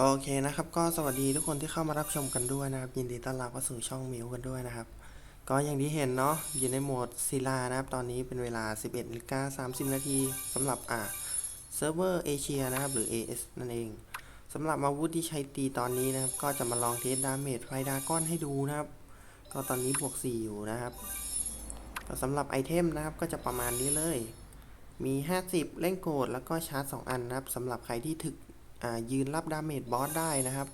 โอเคนะครับ ก็สวัสดีทุกคนที่เข้ามารับชมกันด้วยนะครับ ยินดีต้อนรับเข้าสู่ช่องมิวกันด้วยนะครับ ก็อย่างที่เห็นเนาะอยู่ในโหมดศิลานะครับ ตอนนี้เป็นเวลา 11นาฬิกา30 นาทีสำหรับอ่าเซิร์ฟเวอร์เอเชียนะครับ หรือ AS นั่นเองสำหรับอาวุธที่ใช้ตีตอนนี้นะครับ ก็จะมาลองเทสดาเมจไฟดาก้อนให้ดูนะครับ ก็ตอนนี้บวก 4 อยู่นะครับสำหรับไอเทมนะครับก็จะประมาณนี้เลย มี 50เล่งโกดแล้วก็ชาร์จ 2 อันนะครับสำหรับใครที่ถึก ยืนรับดาเมจบอสได้นะครับ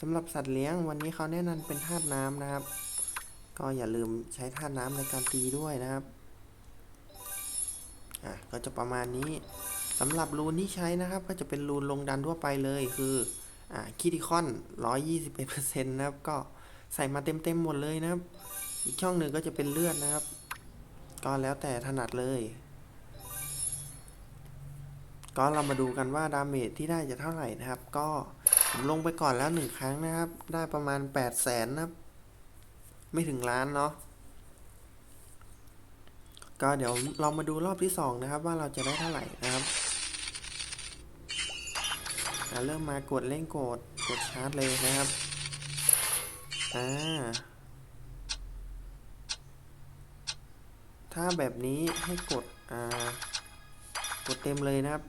สำหรับสัตว์เลี้ยงวันนี้เขาแนะนำเป็นธาตุน้ำนะครับ ก็อย่าลืมใช้ธาตุน้ำในการตีด้วยนะครับอะก็จะประมาณนี้สำหรับรูนที่ใช้นะครับ ก็จะเป็นรูนลงดันทั่วไปเลยคืออ่าคิติคอน 121%นะครับ ก็ใส่มาเต็มๆหมดเลยนะครับ อีกช่องหนึ่งก็จะเป็นเลือดนะครับ ก็แล้วแต่ถนัดเลย ก็เรามาดูกันว่าดาเมจที่ได้จะเท่าไหร่นะครับ ก็ผมลงไปก่อนแล้วหนึ่งครั้งนะครับ ได้ประมาณ8 0 0แสนนะครับ ไม่ถึงล้านเนาะก็เดี๋ยวเรามาดูรอบที่สองนะครับ ว่าเราจะได้เท่าไหร่นะครับเริ่มมากดเล่นกดกดชาร์จเลยนะครับอ่าถ้าแบบนี้ให้กดอ่ากดเต็มเลยนะครับ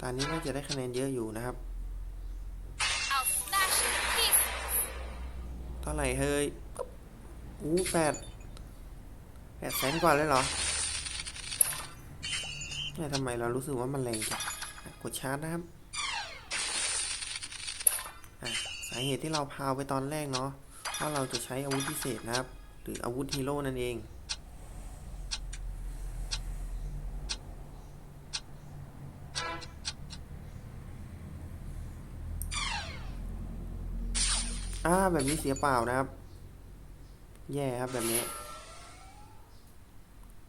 ตอนนี้น่าจะได้คะแนนเยอะอยู่นะครับ I'll smash it to pieces. เท่าไหร่เฮ้ยอู้แปดแปดแสนกว่าเลยเหรอเนี่ยทำไมเรารู้สึกว่ามันแรงจังอะกดชาร์จนะครับอะสาเหตุที่เราพาวไปตอนแรกเนาะว่าเราจะใช้อาวุธพิเศษนะครับ หรืออาวุธฮีโร่นั่นเอง อ่าแบบนี้เสียเปล่านะครับ แย่ครับแบบนี้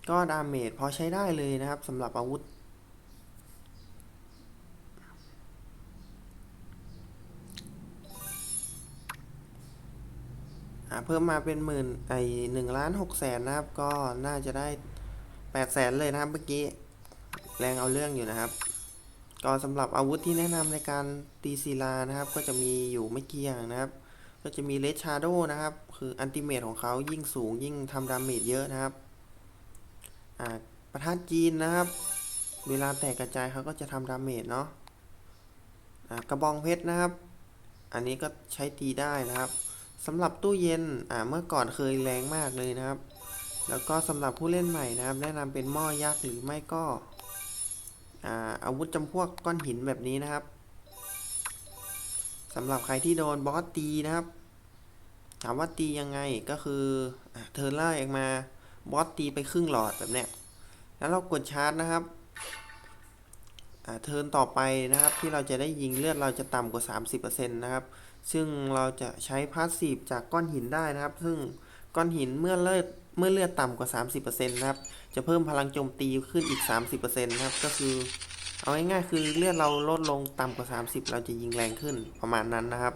ก็ดาเมจพอใช้ได้เลยนะครับสำหรับอาวุธ เพิ่มมาเป็นหมื่นไอหนึ่งล้านหกแสนนะครับ ก็น่าจะได้แปดแสนเลยนะครับเมื่อกี้ แรงเอาเรื่องอยู่นะครับก็สำหรับอาวุธที่แนะนำในการตีศิลานะครับ ก็จะมีอยู่ไม่กี่อย่างนะครับ ก็จะมีเลชาร์โดนะครับ คืออันติเมตของเขายิ่งสูงยิ่งทำดาเมจเยอะนะครับอ่าประทัดจีนนะครับ เวลาแตกกระจายเขาก็จะทำดาเมจเนาะอ่ากระบองเพชรนะครับ อันนี้ก็ใช้ตีได้นะครับสำหรับตู้เย็นอ่าเมื่อก่อนเคยแรงมากเลยนะครับ แล้วก็สำหรับผู้เล่นใหม่นะครับ แนะนำเป็นหม้อยักษ์หรือไม่ก็อ่าอาวุธจำพวกก้อนหินแบบนี้นะครับสำหรับใครที่โดนบอสตีนะครับ ถามว่าตียังไงก็คือเธอไล่ออกมาบอสตีไปครึ่งหลอดแบบเนี้ยแล้วเรากดชาร์จนะครับเทิร์นต่อไปนะครับที่เราจะได้ยิงเลือดเราจะต่ำกว่า 30%นะครับ ซึ่งเราจะใช้พาสซีฟจากก้อนหินได้นะครับ ซึ่งก้อนหินเมื่อเลือดเมื่อเลือดต่ำกว่า 30%นะครับจะเพิ่มพลังโจมตีขึ้นอีก 30%นะครับก็คือ เอาง่ายๆคือเลือดเราลดลงต่ำกว่า 30 เราจะยิงแรงขึ้นประมาณนั้นนะครับ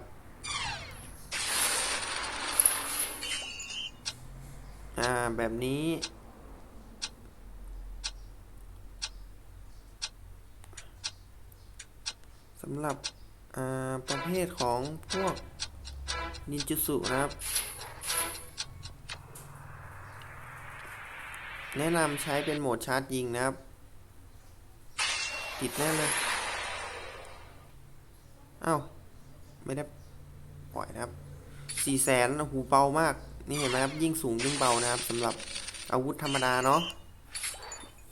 อ่า แบบนี้ สำหรับ อ่า ประเภทของพวกนินจุสุนะครับ แนะนำใช้เป็นโหมดชาร์จยิงนะครับ ติดแน่เลยเอ้าไม่ได้ปล่อยนะครับสี่แสนหูเบามาก นี่เห็นไหมครับยิ่งสูงยิ่งเบานะครับสำหรับอาวุธธรรมดาเนาะ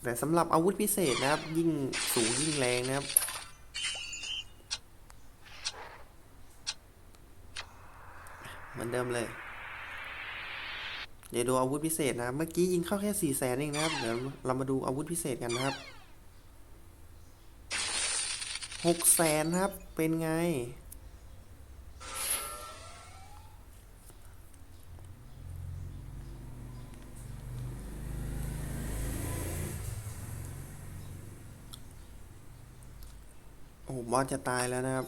แต่สำหรับอาวุธพิเศษนะครับ ยิ่งสูงยิ่งแรงนะครับเหมือนเดิมเลย เดี๋ยวดูอาวุธพิเศษนะเมื่อกี้ยิงเข้าแค่สี่แสนเองนะครับ เดี๋ยวเรามาดูอาวุธพิเศษกันนะครับหกแสนครับ เป็นไง โอ้โหบอสจะตายแล้วนะครับ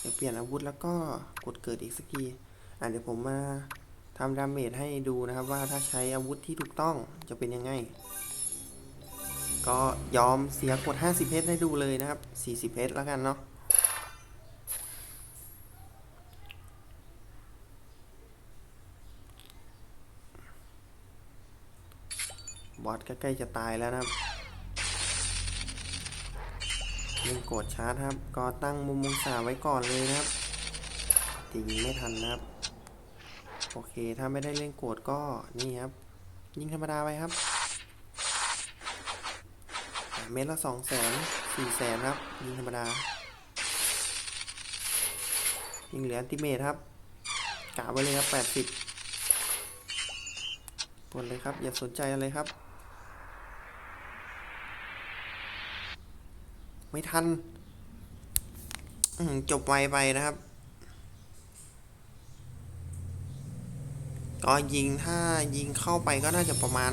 เดี๋ยวเปลี่ยนอาวุธแล้วก็กดเกิดอีกสักทีอะเดี๋ยวผมมาทำดาเมจให้ดูนะครับว่าถ้าใช้อาวุธที่ถูกต้องจะเป็นยังไง ก็ยอมเสียกด 50 เพชรให้ดูเลยนะครับ 40 เพชรแล้วกันเนาะบอสใกล้ๆจะตายแล้วนะครับ เล่นโกดชาร์จครับ ก็ตั้งมุมมงศาไว้ก่อนเลยนะครับต่ยิงไม่ทันนะครับ โอเค ถ้าไม่ได้เล่นโกดก็นี่ครับ ยิงธรรมดาไปครับ เม็ดละสองแสนสี่แสนครับ ยิงธรรมดา ยิงเหลือติเมทครับกะไว้เลยครับแปดสิบปวนเลยครับ อย่าสนใจอะไรครับ ไม่ทันจบไวไปนะครับ ก็ยิงถ้ายิงเข้าไปก็น่าจะประมาณ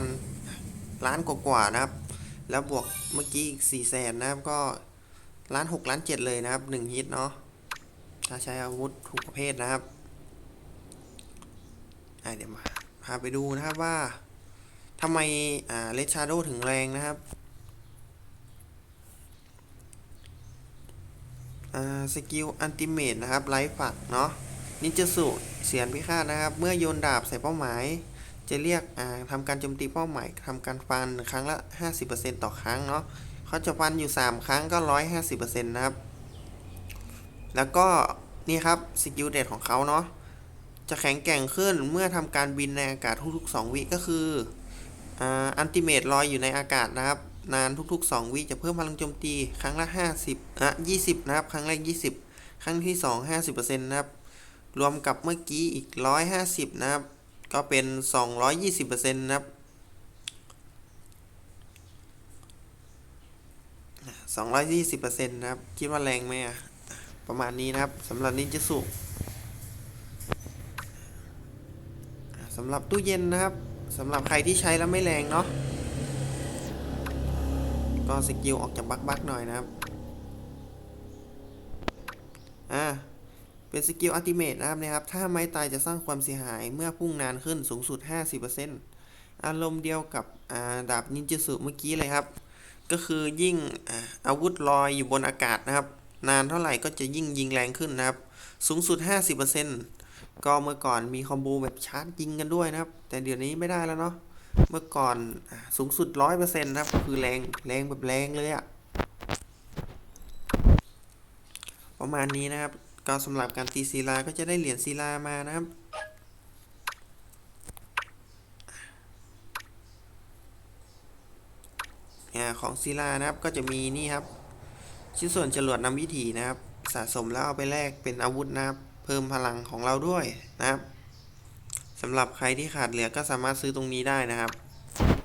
ล้านกว่าๆนะครับ แล้วบวกเมื่อกี้อีกสี่แสนนะครับก็ล้านหกล้านเจ็ดเลยนะครับหนึ่งฮิตเนาะถ้าใช้อาวุธถูกประเภทนะครับเดี๋ยวมาพาไปดูนะครับว่าทำไมเลชาโดถึงแรงนะครับ อ่า สกิลอันติเมตนะครับไลฟ์ฝักเนาะนินจาสุเสียนพิฆาตนะครับ เมื่อโยนดาบใส่เป้าหมาย จะเรียกอ่าทำการโจมตีเป้าหมายทำการฟันครั้งละ 50%ต่อครั้งเนาะเขาจะฟันอยู่ 3 ครั้งก็ 150%นะครับ แล้วก็นี่ครับสกิลเด็ดของเขาเนาะจะแข็งแกร่งขึ้นเมื่อทำการบินในอากาศทุกๆ 2 วิก็คืออันติเมตลอยอยู่ในอากาศนะครับ นานทุก ๆ 2 วิจะเพิ่มพลังโจมตีครั้งละ 50อะ20 นะครับ ครั้งแรก 20 ครั้งที่ 2 50%นะครับ รวมกับเมื่อกี้อีก 150 นะครับ ก็เป็น 220%นะครับ220%นะครับ คิดว่าแรงไหมอะ ประมาณนี้นะครับสำหรับนินจาสุสำหรับตู้เย็นนะครับสำหรับใครที่ใช้แล้วไม่แรงเนาะ ก็สกิลออกจากบักบักหน่อยนะครับ อ่า เป็นสกิลอัลติเมทนะครับนะครับ ถ้าไม้ตายจะสร้างความเสียหายเมื่อพุ่งนานขึ้นสูงสุด 50%อารมณ์เดียวกับาดาบนินจาสุเมื่อกี้เลยครับ ก็คือยิ่งอาวุธลอยอยู่บนอากาศนะครับ นานเท่าไหร่ก็จะยิ่งยิงแรงขึ้นนะครับ สูงสุด 50%ก็เมื่อก่อนมีคอมโบแบบชาร์จยิงกันด้วยนะครับ แต่เดี๋ยวนี้ไม่ได้แล้วเนาะ เมื่อก่อนสูงสุด100%นะครับ คือแรงแรงแบบแรงเลยอะประมาณนี้นะครับ ก็สำหรับการตีศิลาก็จะได้เหรียญศิลามานะครับของศิลานะครับก็จะมีนี่ครับ ชิ้นส่วนจรวดนำวิถีนะครับ สะสมแล้วเอาไปแลกเป็นอาวุธนะครับ เพิ่มพลังของเราด้วยนะครับ สำหรับใครที่ขาดเหลือก็สามารถซื้อตรงนี้ได้นะครับ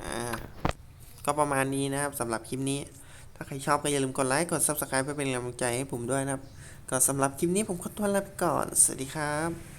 อ่าก็ประมาณนี้นะครับสำหรับคลิปนี้ ถ้าใครชอบก็อย่าลืมกดไลค์กด Subscribe เพื่อเป็นกำลังใจให้ผมด้วยนะครับก็สำหรับคลิปนี้ผมขอตัวลาไปก่อน สวัสดีครับ